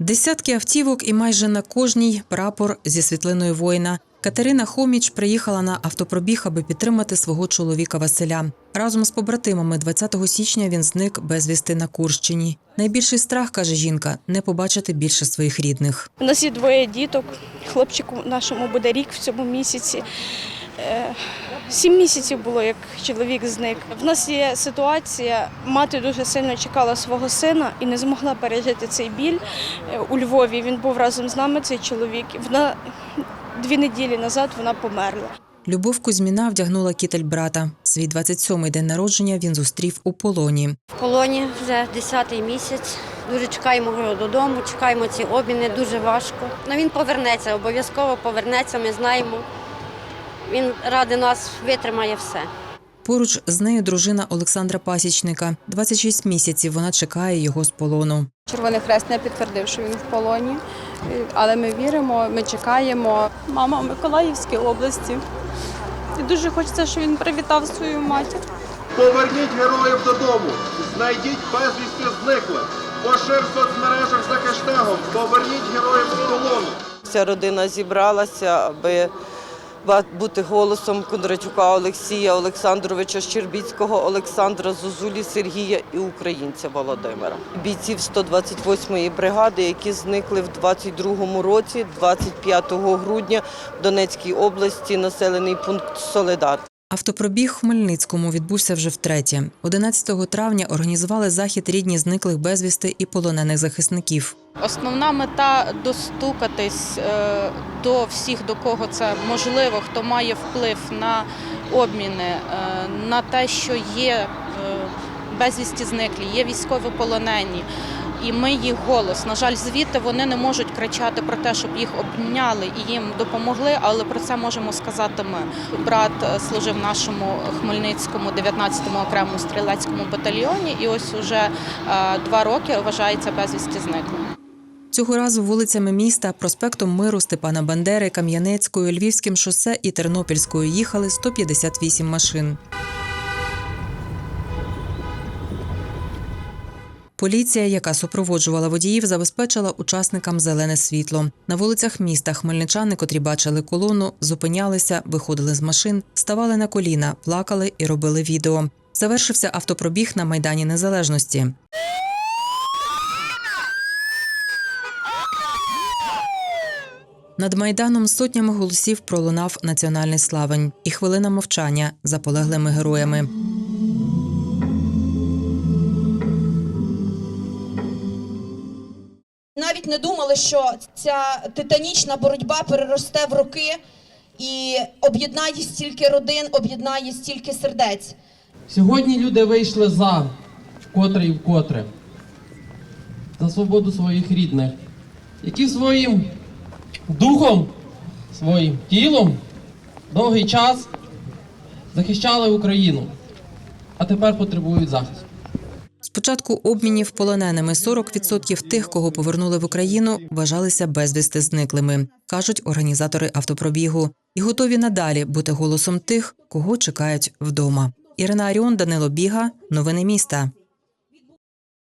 Десятки автівок і майже на кожній прапор зі світлиною воїна. Катерина Хоміч приїхала на автопробіг, аби підтримати свого чоловіка Василя. Разом з побратимами 20 січня він зник безвісти на Курщині. Найбільший страх, каже жінка, не побачити більше своїх рідних. У нас є двоє діток. Хлопчику нашому буде рік в цьому місяці. Сім місяців було, як чоловік зник. В нас є ситуація. Мати дуже сильно чекала свого сина і не змогла пережити цей біль Е, у Львові. Він був разом з нами, цей чоловік. Вона дві неділі назад вона померла. Любов Кузьміна вдягнула кітель брата. Свій 27-й день народження він зустрів у полоні. В полоні вже 10-й місяць. Дуже чекаємо його додому, чекаємо ці обміни, дуже важко. Ну він повернеться, обов'язково повернеться, ми знаємо. Він ради нас витримає все. Поруч з нею дружина Олександра Пасічника. 26 місяців вона чекає його з полону. Червоний хрест не підтвердив, що він в полоні, але ми віримо, ми чекаємо. Мама в Миколаївській області. І дуже хочеться, щоб він привітав свою матір. Поверніть героїв додому, знайдіть безвісти зниклих. Пошир в соцмережах за хештегом Поверніть героїв з полону. Вся родина зібралася, аби бути голосом Кондратюка Олексія Олександровича Щербіцького, Олександра Зозулі, Сергія і українця Володимира. Бійців 128-ї бригади, які зникли в 22-му році, 25 грудня в Донецькій області, населений пункт Соледар. Автопробіг Хмельницькому відбувся вже втретє. 11 травня організували захід рідні зниклих безвісти і полонених захисників. Основна мета достукатись е, до всіх, до кого це можливо, хто має вплив на обміни, е, на те, що є е, безвісті зниклі, є військовополонені. І ми їх голос. На жаль, звідти вони не можуть кричати про те, щоб їх обняли і їм допомогли, але про це можемо сказати ми. Брат служив в нашому Хмельницькому 19-му окремому стрілецькому батальйоні, і ось уже два роки вважається безвісті зниклим. Цього разу вулицями міста, проспектом Миру Степана Бандери, Кам'янецькою, Львівським шосе і Тернопільською їхали 158 машин. Поліція, яка супроводжувала водіїв, забезпечила учасникам зелене світло. На вулицях міста хмельничани, котрі бачили колону, зупинялися, виходили з машин, ставали на коліна, плакали і робили відео. Завершився автопробіг на Майдані Незалежності. Над майданом сотнями голосів пролунав національний славень і хвилина мовчання за полеглими героями. навіть не думали, що ця титанічна боротьба переросте в роки і об'єднає стільки родин, об'єднає стільки сердець. Сьогодні люди вийшли за вкотре і вкотре за свободу своїх рідних, які своїм духом, своїм тілом довгий час захищали Україну, а тепер потребують захисту. З початку обмінів полоненими 40% тих, кого повернули в Україну, вважалися безвісти зниклими, кажуть організатори автопробігу, і готові надалі бути голосом тих, кого чекають вдома. Ірина Аріон, Данило Біга, новини міста.